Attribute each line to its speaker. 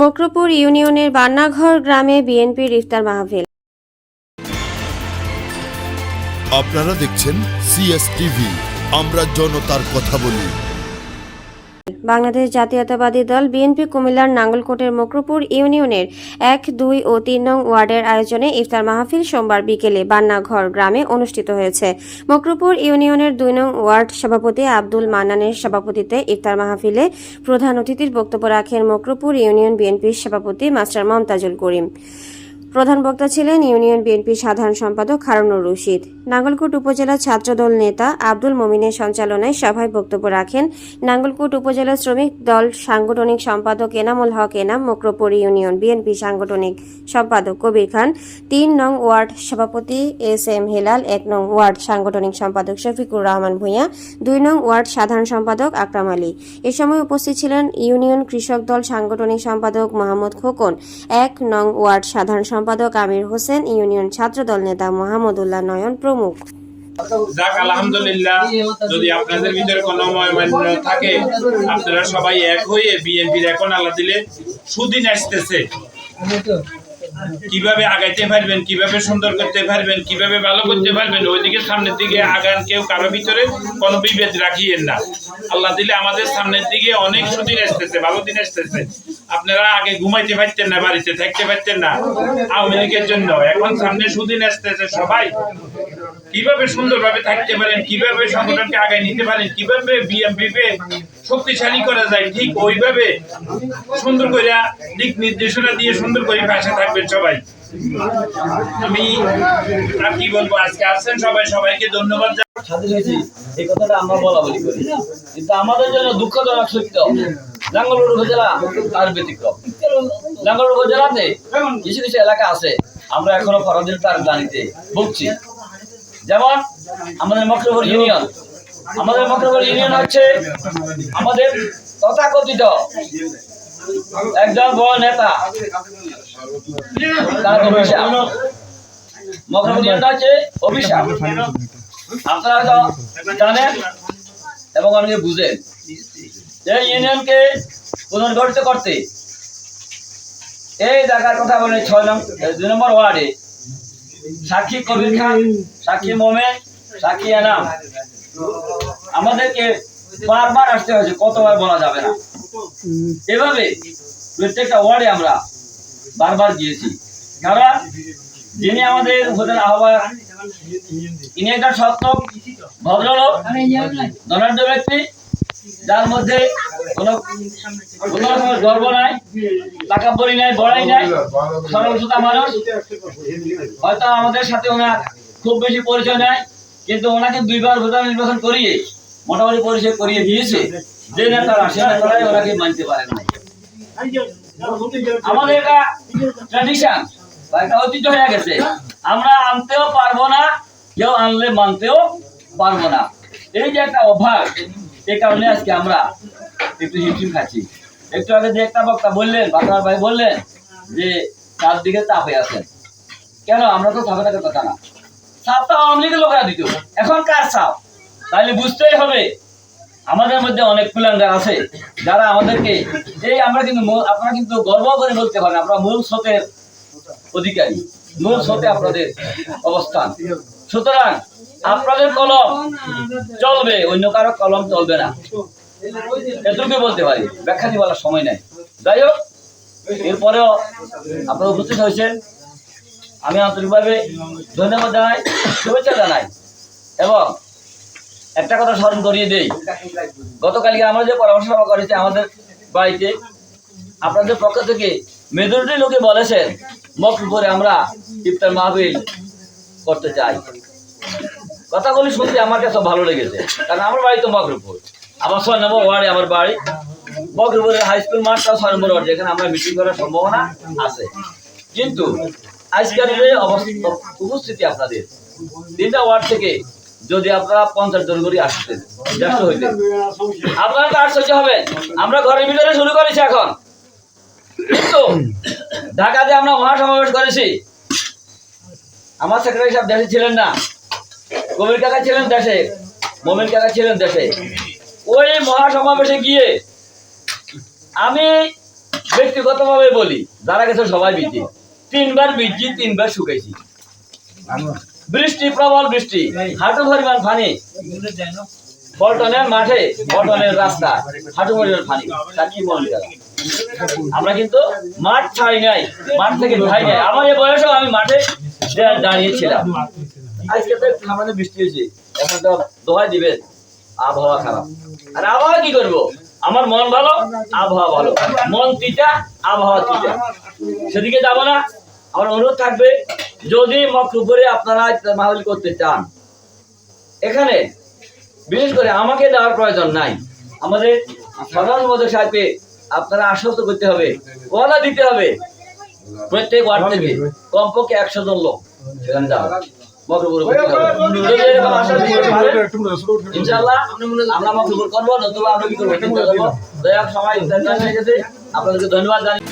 Speaker 1: মকরপুর ইউনিয়নের বান্নাঘর গ্রামে বিএনপির ইফতার মাহফিল।
Speaker 2: আপনারা দেখছেন সিএসটিভি আমরা জনতার কথা বলি।
Speaker 1: বাংলাদেশ জাতীয়তাবাদী দল বিএনপি কুমিল্লার নাঙ্গলকোটের মকরপুর ইউনিয়নের এক, দুই ও তিন নং ওয়ার্ডের আয়োজনে ইফতার মাহফিল সোমবার বিকেলে বান্নাঘর গ্রামে অনুষ্ঠিত হয়েছে। মকরপুর ইউনিয়নের দুই নং ওয়ার্ড সভাপতি আব্দুল মান্নানের সভাপতিতে ইফতার মাহফিলে প্রধান অতিথির বক্তব্য রাখেন মকরপুর ইউনিয়ন বিএনপির সভাপতি মাস্টার মমতাজুল করিম। প্রধান বক্তা ছিলেন ইউনিয়ন বিএনপির সাধারণ সম্পাদক হারুনুর রশিদ। নাঙ্গলকোট উপজেলা ছাত্রদল নেতা আব্দুল মমিনের সঞ্চালনায় সভায় বক্তব্য রাখেন নাঙ্গলকোট উপজেলা শ্রমিক দল সাংগঠনিক সম্পাদক এনামুল হক এনাম, মক্রপুর ইউনিয়ন বিএনপি সাংগঠনিক সম্পাদক কবির খান, তিন নং ওয়ার্ড সভাপতি এস এম হেলাল, এক নং ওয়ার্ড সাংগঠনিক সম্পাদক শফিকুর রহমান ভূঁইয়া, দুই নং ওয়ার্ড সাধারণ সম্পাদক আকরাম আলী। এ সময় উপস্থিত ছিলেন ইউনিয়ন কৃষক দল সাংগঠনিক সম্পাদক মোহাম্মদ খোকন, এক নং ওয়ার্ড সাধারণ সম্পাদক আমির হোসেন, ইউনিয়ন ছাত্র দল নেতা মোহাম্মদুল্লাহ নয়ন প্রমুখ।
Speaker 3: যাক, আলহামদুলিল্লাহ, যদি আপনাদের ভিতরে কোনো থাকে, আপনারা সবাই এক হয়ে বিএনপির এখন আল্লাহ দিলে সুদিন আসতেছে। কীভাবে আগাইতে পারবেন, কীভাবে সুন্দর করতে পারবেন, কীভাবে ভালো করতে পারবেন, ওইদিকে সামনের দিকে আগান কেউ কারও ভিতরে কোনো বিভেদ রাখিয়েন না। আল্লাহ দিলে আমাদের সামনের দিকে অনেক সুদিন আসতেছে, ভালো দিন আসতেছে। আপনারা আগে ঘুমাইতে পারতেন না, বাড়িতে থাকতে পারতেন না, আওয়ামী লীগের জন্য। এখন সামনে সুদিন আসতেছে সবাই। কীভাবে সুন্দরভাবে থাকতে পারেন, কীভাবে সংগঠনকে আগায় নিতে পারেন, কীভাবে বিএমপি কে শক্তিশালী করা যায়। ঠিক ওইভাবে সুন্দর করে দিক নির্দেশনা দিয়ে সুন্দর করে পাশে থাকবেন সবাই। আমি আর কি বলব, আজকে আসছেন সবাই, সবাইকে ধন্যবাদ
Speaker 4: এই কথাটা আমরা বলা বলি করি। কিন্তু আমাদের জন্য দুঃখজনক সত্য, লাঙ্গলুর উপজেলা তার ব্যতিক্রম। লাঙ্গলুর উপজেলাতে কিছু কিছু এলাকা আছে, আমরা এখনও ফরাদিন তার জানিতে ভুগছি। যেমন আমাদের মক্রবর ইউনিয়ন। আমাদের মক্রবর ইউনিয়ন হচ্ছে আমাদের তথাকথিত একজন বড় নেতা। তার অভিশাপ। হচ্ছে অভিশাপ। আপনারা তো জানেন এবং অনেকে বুঝেন যে ইউনিয়নকে পুনর্গঠিত করতে এই জায়গার কথা বলে ছয় নম্বর দুই নম্বর ওয়ার্ডে সাক্ষী কবির খান, সাক্ষী মোমেন, সাক্ষী এনাম। আমাদেরকে বারবার আসতে হয়েছে, কতবার বলা যাবে না। এভাবে প্রত্যেকটা ওয়ার্ডে আমরা বারবার গিয়েছি। কারণ যিনি আমাদের হোটেল আহ্বায়ক ইনি একটা সত্য ভদ্রলোক, ধনাঢ্য ব্যক্তি, যার মধ্যে কোনো কোনো রকমের গর্ব নাই টাকা পরি নাই, বড়াই নাই সরল সুতা মানুষ। হয়তো আমাদের সাথে ওনার খুব বেশি পরিচয় নাই। কিন্তু ওনাকে দুইবার প্রধান নির্বাচন করিয়ে, মোটামুটি পরিচয় করিয়ে দিয়েছে। যে নেতারা, সে নেতারাই ওনাকে মানতে পারেন নাই আমাদের ঐতিহ্য হয়ে গেছে। আমরা আনতেও পারব না, কেউ আনলে মানতেও পারব না। এই যে একটা অভ্যাস, এই কারণে আজকে আমরা একটু হিমশিম খাচ্ছি। একটু আগে যে একটা বক্তা বললেন, বাতার ভাই বললেন যে, চারদিকে চাপে আছেন। কেন? আমরা তো চাপে থাকার কথা না। চাপটা আওয়ামী লীগের দিত। এখন কার চাপ তাইলে বুঝতেই হবে, আমাদের মধ্যে অনেক আছে, যারা আমাদেরকে, এই আমরা কিন্তু আপনারা কিন্তু গর্ব করে বলতে পারেন মূল স্রোতের অধিকারী, মূল স্রোতে আপনাদের অবস্থান। সুতরাং, আপনাদের কলম চলবে, অন্য কারও কলম চলবে না। এটুকু বলতে পারি, ব্যাখ্যা দিয়ে বলার সময় নেই। যাই হোক, এরপরেও আপনারা উপস্থিত হয়েছেন। আমি আন্তরিকভাবে ধন্যবাদ জানাই, শুভেচ্ছা জানাই। এবং একটা কথা স্মরণ করিয়ে দেই। গতকালকে আমরা যে পরামর্শ সভা করেছি আমাদের বাড়িতে, আপনাদের পক্ষ থেকে মেজরিটি লোকে বলেছেন মকপুরে আমরা ইফতার মাহফিল করতে চাই। কথাগুলি শুনতে আমার কাছে ভালো লেগেছে, কারণ আমার বাড়ি তো মকরপুর আমার ছয় নম্বর ওয়ার্ডে আমার বাড়ি। মকরপুরের হাই স্কুল মাঠটা ছয় নম্বর ওয়ার্ড, যেখানে আমরা মিটিং করার সম্ভাবনা আছে। কিন্তু আজকের অবস্থা, উপস্থিতি আপনাদের, তিনটা ওয়ার্ড থেকে যদি আপনারা পঞ্চাশ জন করে আসতেন, ব্যস্ত হইতেন আপনারা তো আশ্চর্য হবেন। আমরা ঘরের ভিতরে শুরু করেছি এখন। কিন্তু ঢাকাতে আমরা মহাসমাবেশ করেছি। আমার সেক্রেটারি সাহেব দেশে ছিলেন না। কবির কাকা ছিলেন দেশে, মমিন কাকা ছিলেন দেশে। ওই মহাসমাবেশে গিয়ে আমি ব্যক্তিগতভাবে বলি, যারা গেছে সবাই বিজি। তিনবার বিজি তিনবার শুকাইছি। বৃষ্টি, প্রবল বৃষ্টি। হাঁটু পরিমাণ পানি। পল্টনের মাঠে, পল্টনের রাস্তা, হাঁটু পরিমাণ পানি। তার কি মনে আমরা কিন্তু মাঠ ছাড়ি নাই, মাঠ থেকে ধাই নাই। আমার এই বয়সেও আমি মাঠে দাঁড়িয়েছিলাম। আজকে তো সামান্য বৃষ্টি হয়েছে। এখন তো দোহাই দিবেন। আবহাওয়া খারাপ। আর আবহাওয়া কি করব? আমার মন ভালো, আবহাওয়া ভালো। মন তিতা, আবহাওয়া তিতা। সেদিকে যাব না। আমার অনুরোধ থাকবে, যদি মকরুপুরে আপনারা মাহল করতে চান, এখানে বিশেষ করে আমাকে দেওয়ার প্রয়োজন নাই। আমাদের সাধারণ মধ্যে সাহেবকে আপনারা আশ্বস্ত করতে হবে, ওয়াদা দিতে হবে। প্রত্যেক ওয়ার্ড থেকে কমপক্ষে একশো জন লোক সেখানে গেছে। আপনাদেরকে ধন্যবাদ জানাই